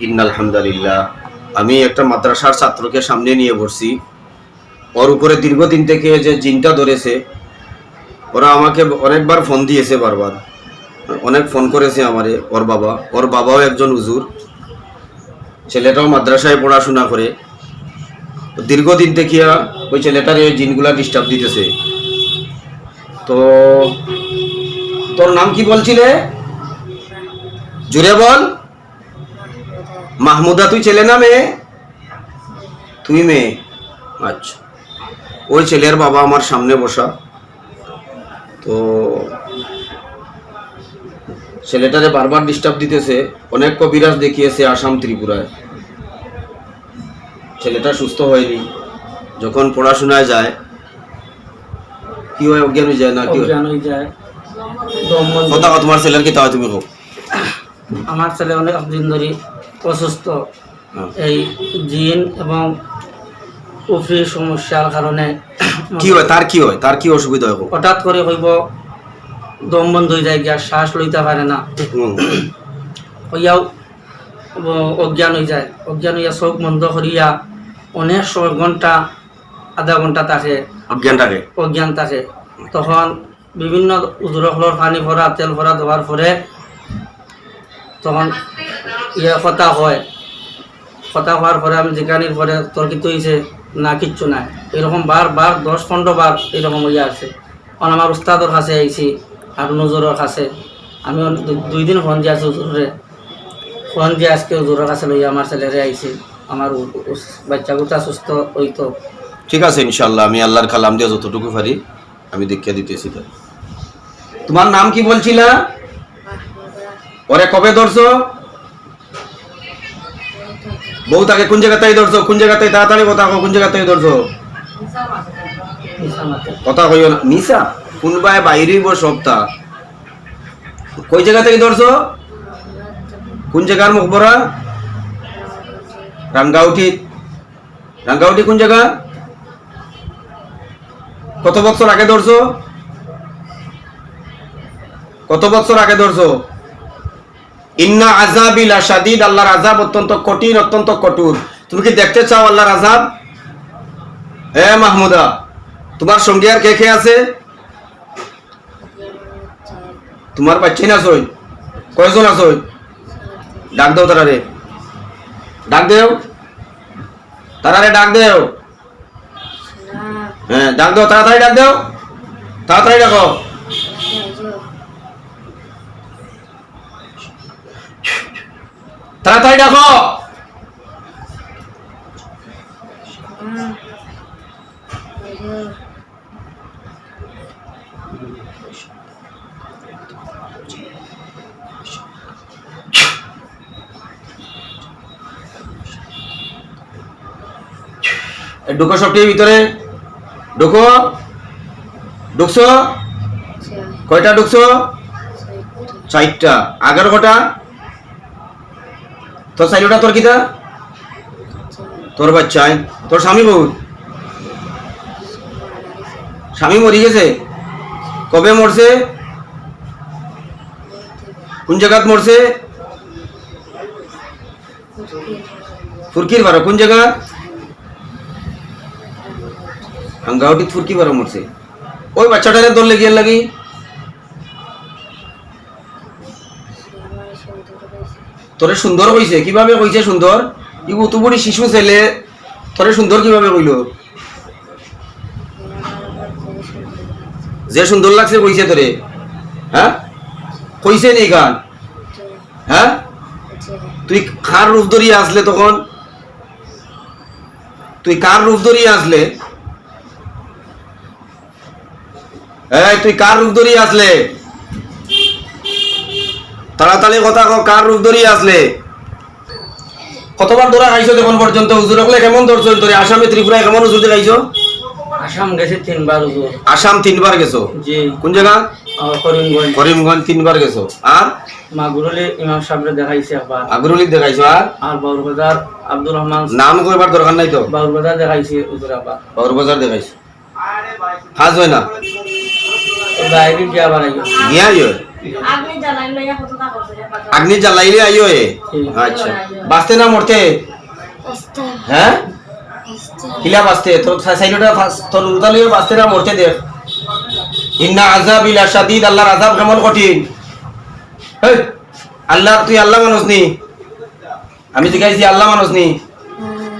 ইন্নালহামদুলিল্লাহ। আমি একটা মাদ্রাসার ছাত্রকে সামনে নিয়ে বসছি। ওর উপরে দীর্ঘদিন থেকে যে জিনটা ধরেছে, ওরা আমাকে অনেকবার ফোন দিয়েছে বারবার। অনেক ফোন করেছে আমারে, ওর বাবা। ওর বাবাও একজন উজুর ছেলেটাও মাদ্রাসায় পড়াশোনা করে। দীর্ঘদিন থেকে ওই ছেলেটার এই জিনগুলা ডিস্টার্ব দিতেছে। তো তোর নাম কি বলছিলে? জুড়ে বল। মাহমুদা তুই ছেলে না মেয়ে? তুই মেয়ে। আচ্ছা। ওই ছেলের বাবা আমার সামনে বসা। তো ছেলেটারে বারবার ডিস্টার্ব দিতেছে। অনেক কবিরাজ দেখিয়েছে আসাম ত্রিপুরায়। ছেলেটা সুস্থ হয়নি। যখন পড়াশোনায় যায় কি হয় অজ্ঞান হয়ে যায় না কি হয়। কথা তোমার ছেলের কি তাও তুমি হোক। আমার ছেলে অনেক দিন ধরে অসুস্থ। হ্যাঁ। এই জিন এবং উফরির সমস্যার কারণে কি হয়? তার কি হয়? তার কি অসুবিধা হয়? হঠাৎ করে হইব দম বন্ধ হয়ে যায় গ্যাস শ্বাস লইতে পারে না। হইয়াও অজ্ঞান হয়ে যায়। অজ্ঞান হইয়া চোখ বন্ধ করিয়া অনেক সময় ঘণ্টা আধা ঘণ্টা থাকে। অজ্ঞানটাকে অজ্ঞান থাকে। তখন বিভিন্ন উজুরকলর পানি ভরা তেল ভরা দেওয়ার পরে তখন ইয়ে কথা হয়। কথা হওয়ার পরে আমি যেখানির পরে তর্কিত হয়েছে না, কিচ্ছু নাই। এরকম বার বার, দশ, পনেরো বার এরকম ইয়ে আছে। কারণ আমার উস্তাদর কাছে আইছি আর নজরের কাছে। আমি দুই দিন ফোন দিয়ে আছি হুজুরে, ফোন দিয়ে আজকে হুজুরের কাছে লইয়া আমার ছেলেরে আইছি। আমার বাচ্চা বাচ্চাগুটা সুস্থ হইতো। ঠিক আছে ইনশাল্লাহ আমি আল্লাহর কালাম দিয়ে যতটুকু পারি, আমি দেখিয়ে দিতেছি তোমার নাম কি বলছিলা? ওরে কবে ধরছো? বউ তাকে কোন জায়গাতেই ধরছো? কোন জায়গাতেই? তাড়াতাড়ি কথা কোন জায়গাতেই ধরছো? কথা কইও না। নিসা কোনবাই বাইরেই বো সপ্তা কই জায়গা থেকে ধরছো? কোন জায়গার মুখবরা রাঙ্গাউটি। রাঙ্গাউটি কোন জায়গা? কত বছর আগে ধরছো? কত বছর আগে ধরছো? ইন্না আজাবিল আসাদিদ আল্লাহর আজাব অত্যন্ত কঠিন অত্যন্ত কঠোর। তুমি কি দেখতে চাও আল্লাহর আজাব এ মাহমুদা তোমার সঙ্গে আর কে কে আছে? তোমার বাচ্চাই না সই? কয়জন আছই ডাক দেও তারারে। ডাক দেও। তারারে ডাক দেও। হ্যাঁ ডাক দেও তাড়াতাড়ি ডাক দেও। তাড়াতাড়ি ডাকো। তাড়াতাড়ি ডাকো। এ ঢুকো সবটির ভিতরে। ঢুকো। ঢুকছো? কয়টা ঢুকছো? চারটা। আগের কটা? তোর চাইলোটা তোর কিটা তোর বাচ্চাই তোর স্বামী বউ? স্বামী মরি গেছে? কবে মরছে? কোন জায়গাত মরছে? ফুরকির বারো কোন জায়গা হাঙ্গাউটি ফুরকি বারো মরছে। ওই বাচ্চাটারে দৌড়লে গিয়ে লাগি? তোরে সুন্দর কইছে, কীভাবে কইছে সুন্দর? ইগু তুবুরি শিশু ছেলে, তোরে সুন্দর কীভাবে কইলো? যে সুন্দর লাগছে কইছে তোরে। হ্যাঁ? কইছে নি গান? হ্যাঁ? তুই কার রূপ ধরিয়ে আসলে তখন? তুই কার রূপ ধরিয়ে আসলে? এই, তুই কার রূপ ধরিয়ে আসলে? তাড়াতাড়ি কথা কার রূপ ধরিয়ে আসলে? কতবার ধরা খাইছো তখন পর্যন্ত? হুজুর হলে কেমন ধরছো? তোরে আসামে ত্রিপুরায় কেমন হুজুর খাইছো? আসাম গেছে তিনবার হুজুর। আসাম তিনবার গেছো? জি। কোন জায়গা? করিমগঞ্জ। করিমগঞ্জ তিনবার গেছো। আর? মাগুরলি ইমাম সাহেবরে দেখাইছে একবার। আগ্রলি দেখাইছো আর? আর বাউরবাজার আব্দুর রহমান নাম কইবার দরকার নাই তো? বাউরবাজার দেখাইছে হুজুর আবার বাজার দেখাইছো। কাজ হয় না? বাইরে গিয়ে আবার গিয়া আগ্নি জ্বালাইলে আইও এ? আচ্ছা। বাঁচতে না মরতে? হ্যাঁ? কিলা বাঁচতে? তোর সাইডটা তোর উতালিও বাঁচতে না মরতে দেখ ইন্না আজাব ইলা শাদিদ আল্লাহর আজাব কেমন কঠিন? হেই, আল্লাহ তুই আল্লাহ মানুষ নি? আমি জিজ্ঞাসি আল্লাহ মানুষ নি?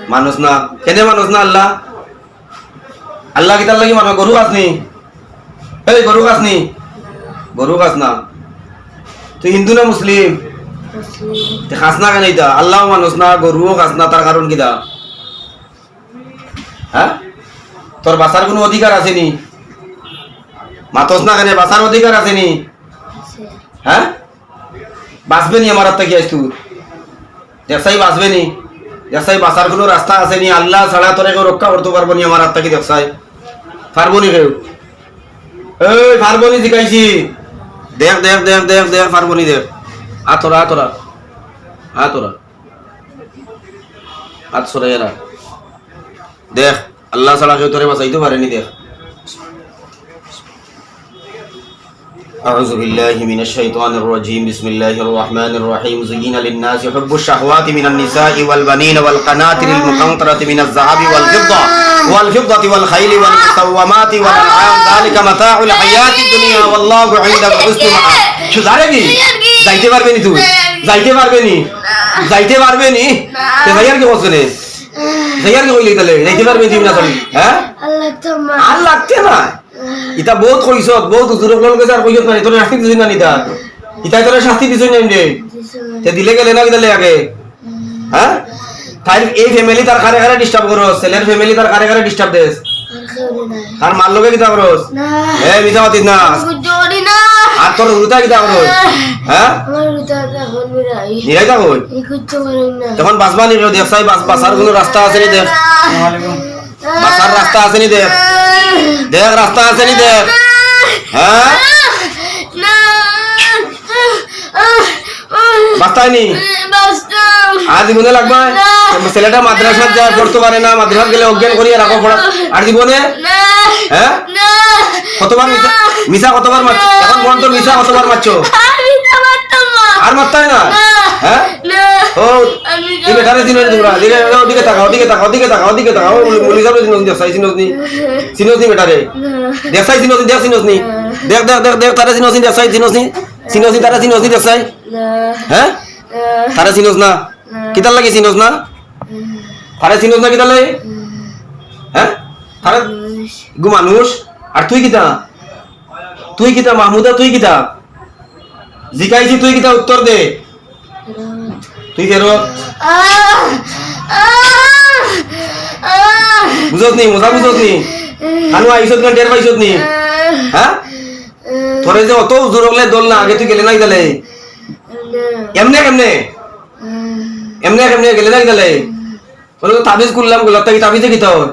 মানুষ না। কেনে মানুষ না আল্লাহ? আল্লাহ কিতার লাগি মানুষ? গরু খাস নি? এই গরু খাস নি? গরু খাস না। তুই হিন্দু না মুসলিম? তে খাস না কেন ইতা আল্লাহ মানুষ না গরুও খাস না তার কারণ কিতা হ্যাঁ? তোর বাসার কোনো অধিকার আছে নি মাতস না কেন? বাসার অধিকার আছে। নি হ্যাঁ? বাঁচবে নি আমার হাত থেকে আইস তুই? দেখসাই বাঁচবে নি। দেখসাই বাঁচার কোনো রাস্তা আছে নি আল্লাহ ছাড়া তোরে কেউ রক্ষা করতে পারব নি আমার হাত থেকে দেখসাই পারব নি কেউ? এই পারব নি শিখাইছি। দেখ দেখ দেখ দেখ দেখ, পারব নি, দেখ। আতরা আতরা আতরা আত সরাই এরা। দেখ, আল্লাহ ছাড়া কেউ তোরে বাঁচাইতে পারেনি, দেখ। أعوذ بالله من الشيطان الرجيم بسم الله الرحمن الرحيم زين للناس حب الشهوات من النساء والبنين والقناطر المقنطرة من الذهب والفضة والفضة والخيل والمسومات والأنعام ذلك متاع الحياة الدنيا والله عنده حسن مآب شو জানেনি যাইতে পারবে নি তুই যাইতে পারবে নি যাইতে পারবে নি তে ভাইয়ার কি বলছিলে ভাইয়ার কি কইলি তাহলে যাইতে পারবে নি তুমি না সরি হ্যাঁ আল্লাহ তোমার আর লাগতে না ইটা বহুত কইছ বহুত উজুর লোক গেছে আর কইছ না তোর শাস্তি দিছই না নিতা ইটা তোর শাস্তি দিছই না রে তে দিলে গেলে না দিলে আগে? হ্যাঁ তাই এই ফ্যামিলি তার কারে কারে ডিস্টার্ব করো ছেলের ফ্যামিলি তার কারে কারে ডিস্টার্ব দেস আর মার লগে কিতা করস না। এ মিছা মাতিস না। জোরি না। আর তোর উল্টা কিতা করস হ্যাঁ আমার উদার এখন মিরাই নিরাই তা কই তখন বাসবা নি। দেখ সাই বাস বাসার কোনো রাস্তা আছে নি দেখ বাসার রাস্তা আছে নি দেখ। দেখ রাস্তা আছে নি দেখ। হ্যাঁ? না বাস্তায় নি? আর জীবনে লাগবে? ছেলেটা মাদ্রাসাত যায় পড়তে পারে না মাদ্রাসাত গেলে অজ্ঞান করিয়ে রাখো পড়া। আর জীবনে? না হ্যাঁ? কতবার মিশা কতবার মারছো এখন বল তো মিশা কতবার মারছো? না আর মারতাই না? হ্যাঁ? ও এই বেটারে চিনো নি তোমরা। দিকে ওদিকে তাকাও ওদিকে তাকাও ওদিকে তাকাও ওদিকে তাকাও। মুলি সাহেব চিনোস নি দেখাই চিনোস নি। চিনোস নি বেটারে। দেখাই চিনোস নি দেখ চিনোস নি। দেখ দেখ দেখ দেখ তারা চিনোস নি দেখাই চিনোস নি। চিনোস নি তারা চিনোস নি দেখাই না হ্যাঁ? তারা চিনোস না। কিতার লাগে চিনোস না? তারা চিনোস না কিতার লাগে? হ্যাঁ? তারা গু মানুষ আর তুই কিতা? তুই কিতা মাহমুদা তুই কিতা? জিকাইছি তুই কিতা উত্তর দে। তুই ফেরত বুঝত নি মজা বুঝত নি? খানু আইসত না টের পাইছত নি? হ্যাঁ? তোরে যে অত জোর হলে দল না আগে তুই গেলে নাই তাহলে? এমনে কেমনে? এমনে কেমনে গেলে নাই তাহলে? বলে তো তাবিজ করলামগুলো তাই তাবিজে কিতা হয়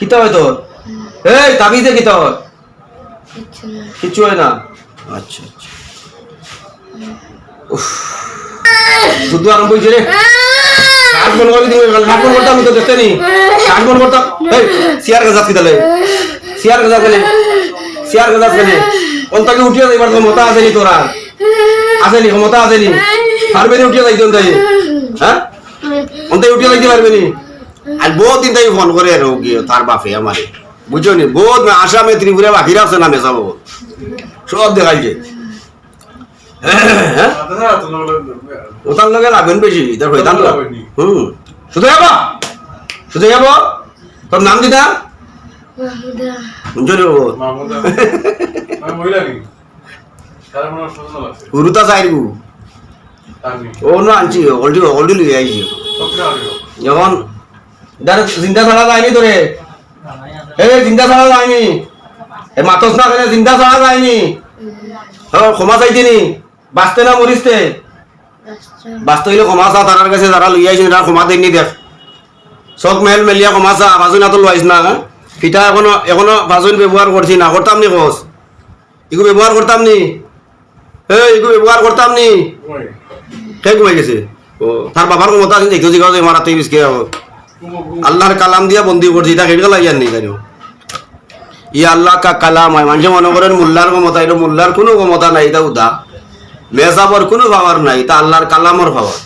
কিতা হয় তোর? এই তাবিজে কিতা হয় কিচ্ছু হয় না। আচ্ছা আচ্ছা। উফ। শুধু আরম্ভ হয়েছে রে। কাজ মন করে দিবে কাজ মন করতাম তো দেখতে নি কাজ মন করতাম এই সিয়ার গাছ কি তাহলে। সিয়ার গাছ গেলে সিয়ার গাছ গেলে কোন তাকে উঠিয়ে যাইবার তো মতা আসেনি তোরা। আসেনি ক্ষমতা আসেনি পারবে নি উঠিয়ে যাইতে তাই। হ্যাঁ? কোন তাই উঠিয়ে যাইতে পারবে নি। আর বহুত দিন তাই ফোন করে আর তার বাপে, আমারে। বুঝছ নি? বহুত আসামে ত্রিপুরা বাকিরা আছে নামে সব। সব দেখাইছে। ওটার লগে লাগবেন বেশি হইতাম তো হুম। শুধু যাব শুধু যাব তোর নাম দিদা শুনছো রে বাবু গুরুতা চাইবু ও না আনছি অলরেডি অলরেডি লিয়ে আইছি যখন চিন্তা ছাড়া যায়নি তোরে এই চিন্তা ছাড়া যায়নি এ মাতস না কেন চিন্তা ছাড়া যায়নি ও ক্ষমা চাইতিনি বাঁচতে না মরিসতে বাঁচতে হইলে ক্ষমা চা তার কাছে যারা লই আইছে তারা ক্ষমা দেয়নি দেখ চক মেল মেলিয়া ক্ষমা চা ভাজুন এত লাইছ না? পিঠা এখনও এখনও ভাজুন ব্যবহার করছি না করতাম নি কস এগু ব্যবহার করতাম নি? এই এগু ব্যবহার করতাম নি? কে ঘুমাই গেছে? ও তার বাবার ক্ষমতা আছে দেখতে জিগাও যে মারাতে বিস্কে আল্লাহর কালাম দিয়া বন্দি করছি এটা কেটে লাগিয়ার নি জানো? ই আল্লাহ কা কালাম হয় মানুষে মনে করেন মোল্লার ক্ষমতা এটা মোল্লার কোনো ক্ষমতা নাই এটা উদা। মেজাবর কোনো পাওয়ার নাই, তা আল্লাহর কালামর পাওয়ার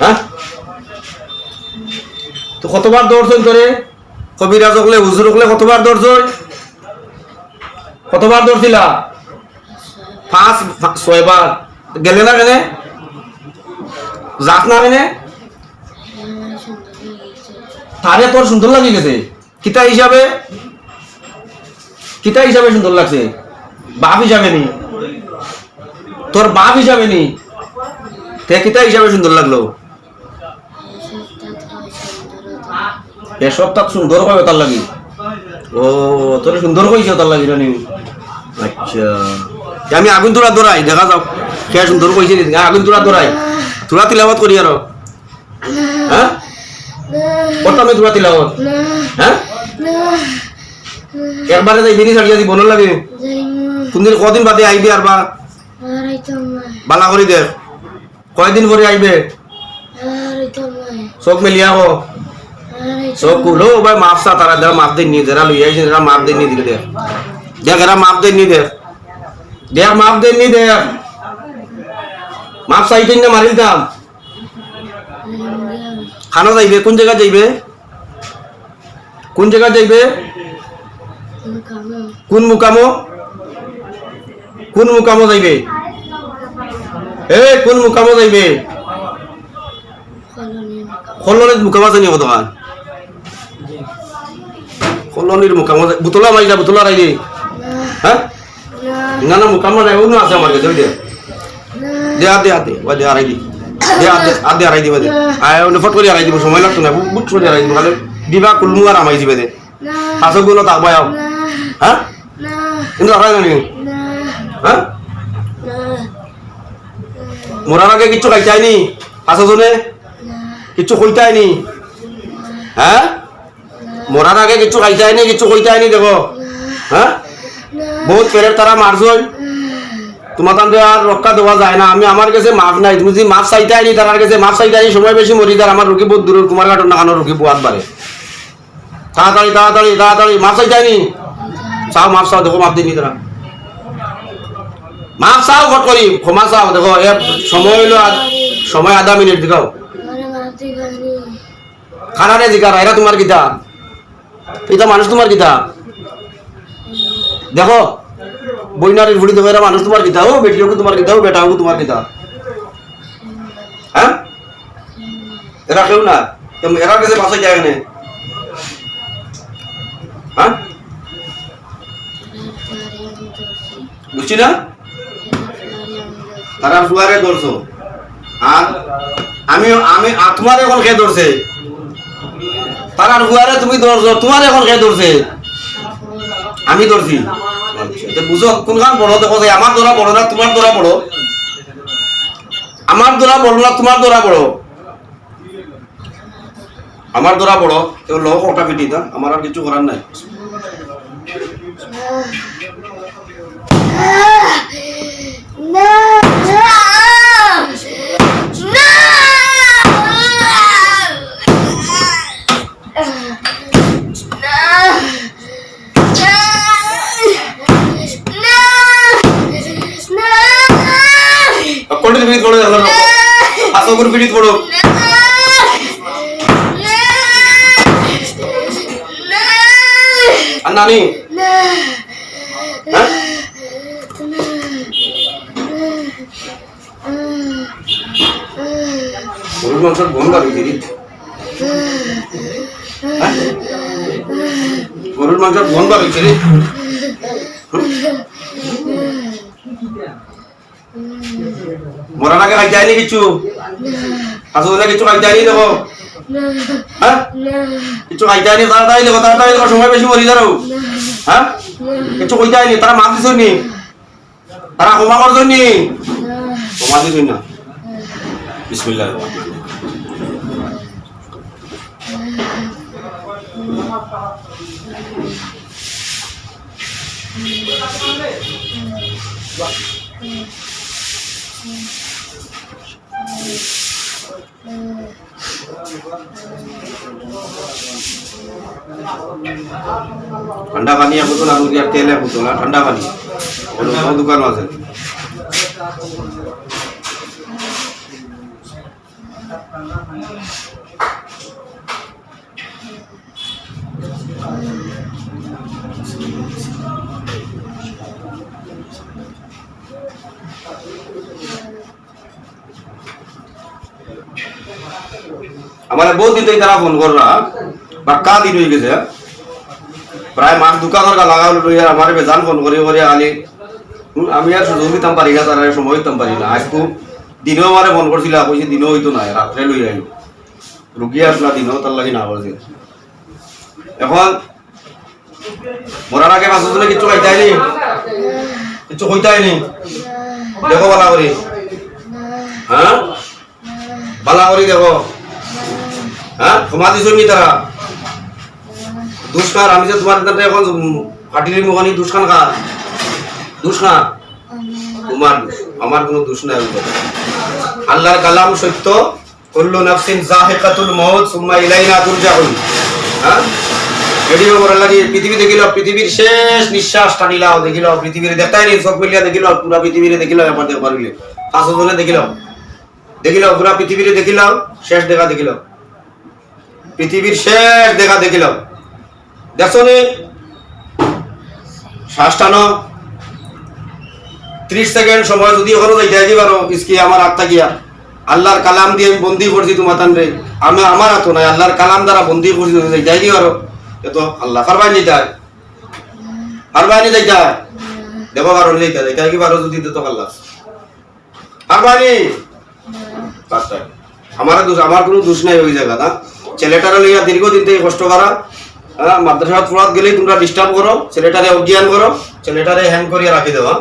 হ্যাঁ? তো কতবার দৌড়ছই করে কবিরাজ হকলে হুজুর হকলে কতবার দৌড়ছই কতবার দৌড়ছিলা? পাঁচ, ছয়বার। গেলে না কেনে? যাস না কেনে? তারে তোর সুন্দর লাগি গেছে। কিতা হিসাবে? কিতা হিসাবে সুন্দর লাগছে? বাপ হিসাবে নি। তোর বাপ হিসাবে নি। তে কিতা হিসাবে সুন্দর লাগল? এসব তাক সুন্দর হবে তার লাগি। ও তোর সুন্দর কইছে তার লাগি রানি আচ্ছা। আমি আগুন তোরা দৌড়াই দেখা যাও কে সুন্দর কইছে? আগুন তোরা দৌড়াই। তোরা তিলাবত করি আর। হ্যাঁ? কত আমি তোরা তিলাবত হ্যাঁ? একবারে যাই বিনি ছাড়িয়া দিব লাগে? কোনদিন কদিন বাদে আইবি আর বা বালা করি দেখ কয়দিন পরে আইবে? চোখ মেলিয়া হো। চোখ কুলো ভাই মাপ সা তারা যারা মাপ দেননি যারা লই আইছেন যারা মাপ দেননি দিলে দেখ দেখ এরা মাপ দেননি দেখ দেখ মাপ দেননি দেখ মাপ চাইতেন না মারিল দাম। খানা যাইবে? কোন জায়গা যাইবে? কোন জায়গা যাইবে? কোন মুকামো? কোন মুকামো যাইবে? এ কোন মুকামো যাইবে কলনের মুকামা জানি কতখান কলনির মুকামা বুতলা মারিলা বুতলা রাইলি। হ্যাঁ? না। না মুকামা নাই অন্য আছে আমার কাছে দে। দে আদে আদে ওই দে আড়াই দি দে আদে আদে দিবে দে। আয় অন্য ফট করে আড়াই দিব সময় লাগতো না বুট করে আড়াই দিব খালি দিবা কুলমু আর আমাই দিবে দে। পাঁচ গুণ তাকবাই আও হ্যাঁ? কিন্তু আড়াই জানি হ্যাঁ? মরার আগে কিচ্ছু খাইতাইনি? পাঁচজনে কিচ্ছু কইতাইনি? হ্যাঁ? মরার আগে কিচ্ছু খাইতাইনি, কিচ্ছু কইতাইনি, দেখো। হ্যাঁ? বহুত পেরের তারা মারছই তোমার তান্তে আর রক্ষা দেওয়া যায় না। আমি আমার কাছে মাফ নাই। তুমি যদি মাফ চাইতাইনি, তার কাছে মাফ চাইতাইনি, সময় বেশি মরি তার আমার রুগী বহুত দূরের, কুমার ঘাটর নাকানোর রুগী বুয়াত বাড়ে তাড়াতাড়ি তাড়াতাড়ি তাড়াতাড়ি, মাফ চাইতে চাইতাইনি? চাও, মাফ চাও, দেখো, মাফ দিনি তারা। মাফ চাও ঘট করি ক্ষমা চাও দেখো এ সময় হইল সময় আধা মিনিট দিকাও খানারে জিকার এরা তোমার কিতা। এটা মানুষ তোমার কিতা। দেখো বইনারির ভুড়ি দেখো এরা মানুষ তোমার কিতা। ও বেটিও তোমার কিতা ও বেটাও তোমার কিতা। হ্যাঁ এরা কেউ না। এরা কাছে বাসায় যায় না হ্যাঁ বুঝছি না তারা ফুয়ারে ধরছো। আর আমি আমি আত্মার এখন খেয়ে ধরছে? তারা ফুয়ারে তুমি ধরছো তোমার এখন খেয়ে ধরছে? আমি ধরছি। আচ্ছা, বুঝো কোনখান বড় দেখো যে আমার দোরা বড় না তোমার দোরা বড় আমার দোরা বড় না তোমার দোরা বড় আমার দোরা বড় কেউ লোক ওটা পিটি না আমার আর কিছু করার নাই। নানি হ্যাঁ? গরুর গন্ধ আর কি হ্যাঁ? গরুর মাংসের গন্ধ আর কি মরার আগে খাইতে আইনি কিছু? আসলে কিছু খাইতে আইনি দেখো হ্যাঁ? কিছু খাইতে আইনি তাড়াতাড়ি দেখো তাড়াতাড়ি দেখো, সময় বেশি মরি যারো হ্যাঁ? কিছু কইতে আইনি তারা মাফ দিছ তারা ক্ষমা করছ নি? ক্ষমা দিছ না। বিসমিল্লাহ ঠান্ডা পানি এখন আর তেল এখন ঠান্ডা পানি। দোকানও আছে। আমার বহুত দিন তারা ফোন কররা বা কা দিন হয়ে গেছে। প্রায় মাস দোকানের গা লাগাল লইয়া আমার বেজান ফোন করে করে আলি আমি আর সুযোগ দিতাম পারি না, তারা সময় দিতাম পারি না। আজকু দিনেও আমারে ফোন করছিল, কইছে দিনও হইতো না রাত্রে লই আইল রুগী আসলা, দিনও তার লাগি না করছে এখন মরার আগে মাছ তুলে কিছু খাইতে আইনি কিছু কইতে আইনি দেখো বালা করি। হ্যাঁ? বালা করি দেখো। হ্যাঁ? ক্ষমা দিছ নি তারা? দুষ্কার, আমি যে তোমার এখন ফাটিলি মুখানি দুষ্কান খা দুষ্কা তোমার, আমার কোনো দোষ নাই আল্লাহর কালাম সত্য, কুল্লু নাফসিন জাহিকাতুল মউত সুম্মা ইলাইনা তুরজাউন। হ্যাঁ? ভিডিও করার লাগি পৃথিবী দেখিল পৃথিবীর শেষ নিঃশ্বাস টানিলাও দেখিল পৃথিবীর দেখতাই নি সব মিলিয়া দেখিল পুরা পৃথিবীরে দেখিল এবার দেখবার পাঁচশো জনে দেখিল দেখিল পুরা পৃথিবীরে দেখিল শেষ দেখা দেখিল পৃথিবীর শেষ দেখা দেখিল দেখছ নি? শ্বাস টানো ত্রিশ সেকেন্ড সময় যদি এখনও যাইতে পারো, ইসকি আমার আত্মা গিয়া। আল্লাহর কালাম দিয়ে আমি বন্দি করছি তোমার তানরে। আমি আমার হাত নাই, আল্লাহর কালাম দ্বারা বন্দি করছি তুমি যাইতে আছি পারো। এ তো আল্লাহ ফারবাই যাইতে হয়। ফারবাই যাইতে হয়। দেখো পারো যাইতে যাইতে কি পারো যদি তো আল্লাহ। ফারবানি আমার আমার কোনো দোষ নাই ওই জায়গা, না? ছেলেটারে লইয়া দীর্ঘদিন থেকে কষ্ট করা হ্যাঁ মাদ্রাসা পড়াত গেলেই তোমরা ডিস্টার্ব করো, ছেলেটারে অজ্ঞান করো, ছেলেটারে হ্যাং করিয়া রাখি দেওয়া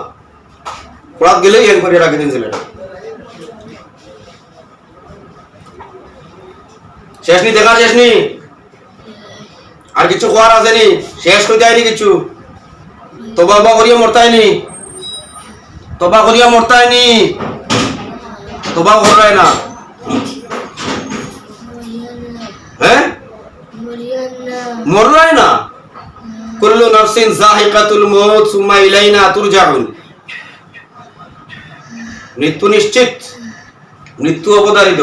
পড়াত গেলেই হ্যাং করিয়া রাখি দিন ছেলেটা। শেষ নি, দেখা শেষ নি? আর কিছু খোয়ার আছে নি? শেষ কইতে আইনি কিছু? তবা করিয়া মরতাইনি তবা করিয়া মরতাইনি তবা না? হ্যাঁ? না? কুল্লু মউত সুম্মা ইলাইনা তুরজাউন। মৃত্যু নিশ্চিত। মৃত্যু অবধারিত।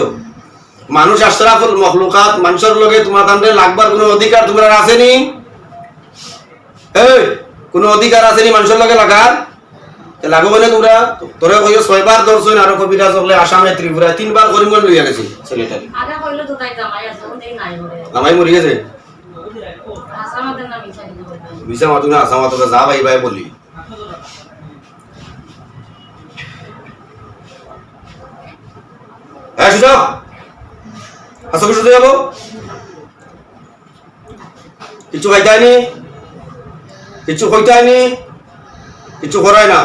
মানুষ আশরাফুল মখলুকাত, মানুষের লগে তোমার তান্ডে লাগবার কোনো অধিকার তোমার আসেনি? এই, কোনো অধিকার আসেনি মানুষের লগে লাগার? লাগো বলে তোমরা। তোরে কইও ছয়বার দর্শন আর কবিরাজ হলে আসামে ত্রিপুরা তিনবার করিমগঞ্জ লইয়া গেছি বলে নামাই মরি গেছে? আসামাদের নাম ইচ্ছা দিতে বলতে মাতু না আসা মাতু যা ভাই ভাই বলি। হ্যাঁ সুজা আসো কিছু যাব কিছু খাইতে হয়নি কিছু কইতে হয়নি কিছু করায় না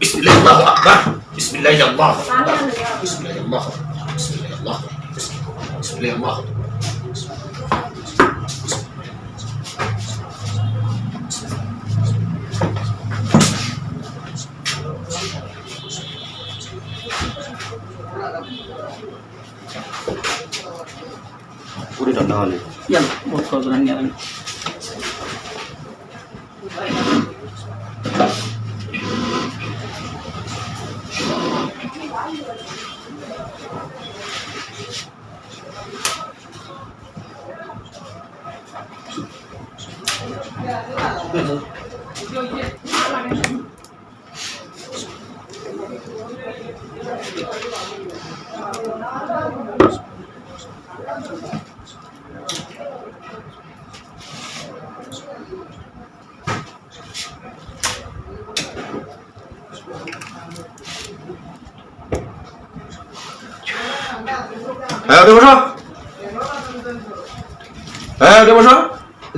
বিসমিল্লাহ আল্লাহু আকবার বিসমিল্লাহ আল্লাহু আকবার বিসমিল্লাহ আল্লাহু আকবার বিসমিল্লাহ আল্লাহু আকবার বিসমিল্লাহ আল্লাহু আকবার পুরি ঠান্ডা হলে Yalla, বহুত করবেন গেলেন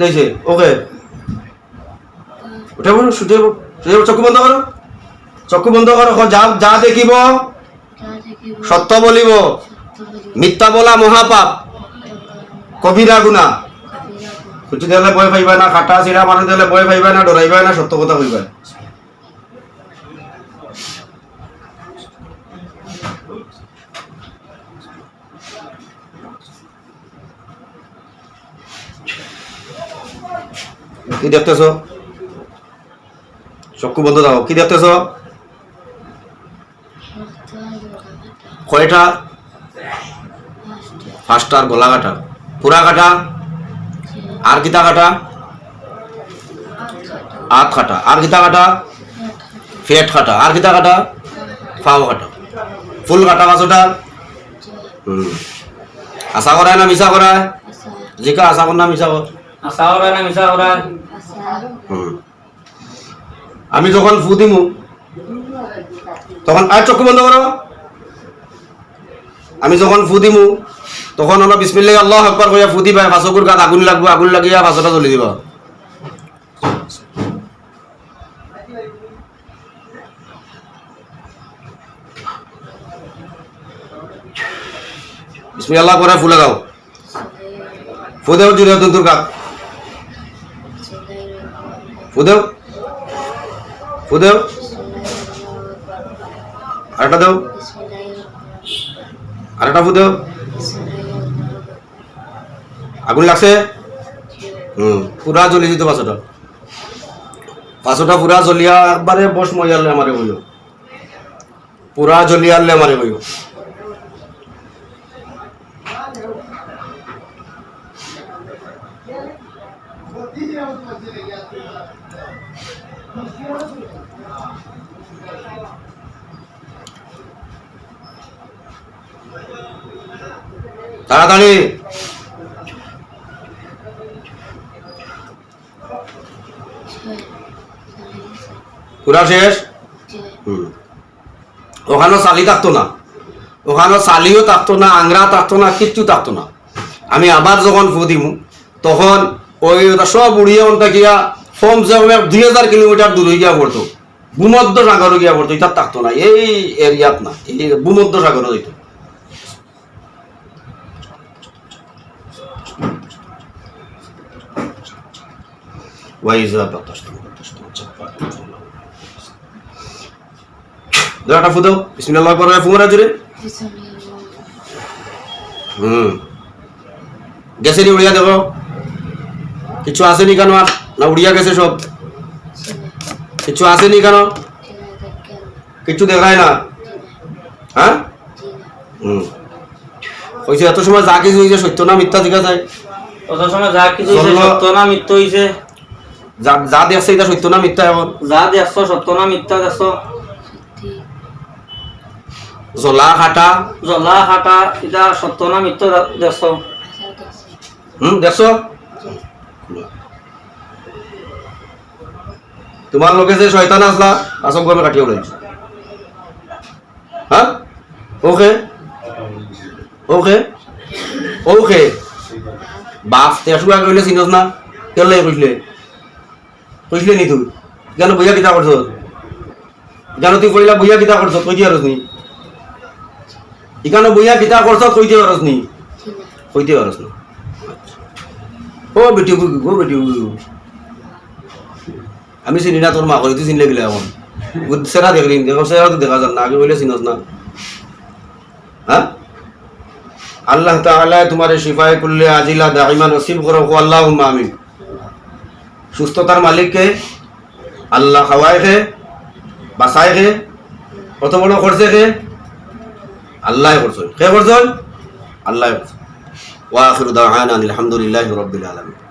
দিয়েছে ওকে ওটা বলো চক্ষু বন্ধ করো চক্ষু বন্ধ করো যা যা দেখিব সত্য বলিব মিথ্যা বলা মহাপাপ কবিরা গুণা খুচি দিলে বয় পাইবা না খাটা সিরা মানুষ দিলে বয় পাইবা না ডরাইবা না সত্য কথা কইবা কি দেখতেছ? চক্ষু বন্ধ দাও, কি দেখতেছ? কয়টা? ফার্স্টার গলা কাটা। পুরা কাটা? আর কিতা কাটা? আত কাটা। আর কিতা কাটা? ফেট কাটা। আর কিতা কাটা? ফাও কাটা। ফুল কাটা হুম। আশা করায় না মিশা করায় জিকা আশা কর না মিশা কর আশা করা না মিশা করা হুম। আমি যখন ফু দিমু, তখন আর চক্ষু বন্ধ করো। আমি যখন ফু দিমু, তখন আমরা বিসমিল্লাহ, আল্লাহ আকবার কইয়া ফু দিবা ফাঁসকুর গাত আগুন লাগবো, আগুন লাগিয়া ফাঁসটা জ্বলি দিবা। বিসমিল্লাহ করে ফুলে দাও ফু দেও জুড়ে তুর গাত। ফুদেও ফুদেও আরেকটা দেও। আরেকটা ফুদেও আগুন লাগছে? হুম, পুরা জ্বলি দিত পাঁচটা পাঁচটা পুরা জ্বলিয়া একবারে বস মজালে আমারে বইল। পুরা জ্বলিয়ালে আমারে বইল। তাড়াতাড়ি। পুরা শেষ? হুম। ওখানেও চালি থাকতো না। ওখানেও চালিও থাকতো না, আংরা থাকতো না, কিচ্ছু থাকতো না। আমি আবার যখন ফু দিমু, তখন ওই সব উড়িয়ে ওনটা গিয়া কমসে কম দুই হাজার কিলোমিটার দূরে গিয়া পড়তো ভূমধ্য সাগরে গিয়া পড়তো এটা থাকতো না, এই এরিয়াত না, এই ভূমধ্য সাগরে হইতো গেছে উড়িয়া কিছু কেন আর? না উড়িয়া গেছে সব? কিছু আসেনি কেন? কিছু দেখায় না? হ্যাঁ? হম। কইছে এত সময় যা কিছু হয়েছে সত্য না মিথ্যা জিজ্ঞাসা যায় কত সময় যা কিছু হয়েছে সত্য না মিথ্যা হয়েছে যা যা দেখছে এটা সত্য না মিথ্যা এখন যা দেখছ সত্য না মিথ্যা দেখছ জলা খাটা জ্বলা হাটা এটা সত্য না মিথ্য দেখছ হুম দেখছ তোমার লোকে যে শয়তান আসলা আসক গরমে কাটিয়ে উড়াইছো হ্যাঁ ওকে ওকে ওকে বাপ তেসুয়া কইলে চিনস না কেলে কইলে কইলে নি তুই? কেন বইয়া কিতা করছ? কেন তুই কইলা বইয়া কিতা করছ, কই দিয়ে নি? ইকানো বইয়া কিতা করছ কই দিয়ে নি? কইতে পারস না। ও বেটি, গু বেটি আমি চিনি না তোর মা করে তুই চিনলে গেলে এখন। সেরা দেখলি দেখো সেরা তো দেখা যান না, আগে বলে চিনস না। হ্যাঁ আল্লাহ তাআলা তোমার শিফায়ে কুল্লে আজিলা দাইমা নসিব করো আল্লাহুম্মা আমিন। সুস্থতার মালিককে, আল্লাহ খাওয়ায় খে বাসায় খে কত বড় করছে খে আল্লাহ করছে কে করছে আল্লাহ করছে ওয়া আখিরু দাওয়ানা আনিল হামদুলিল্লাহি রাব্বিল আলামিন।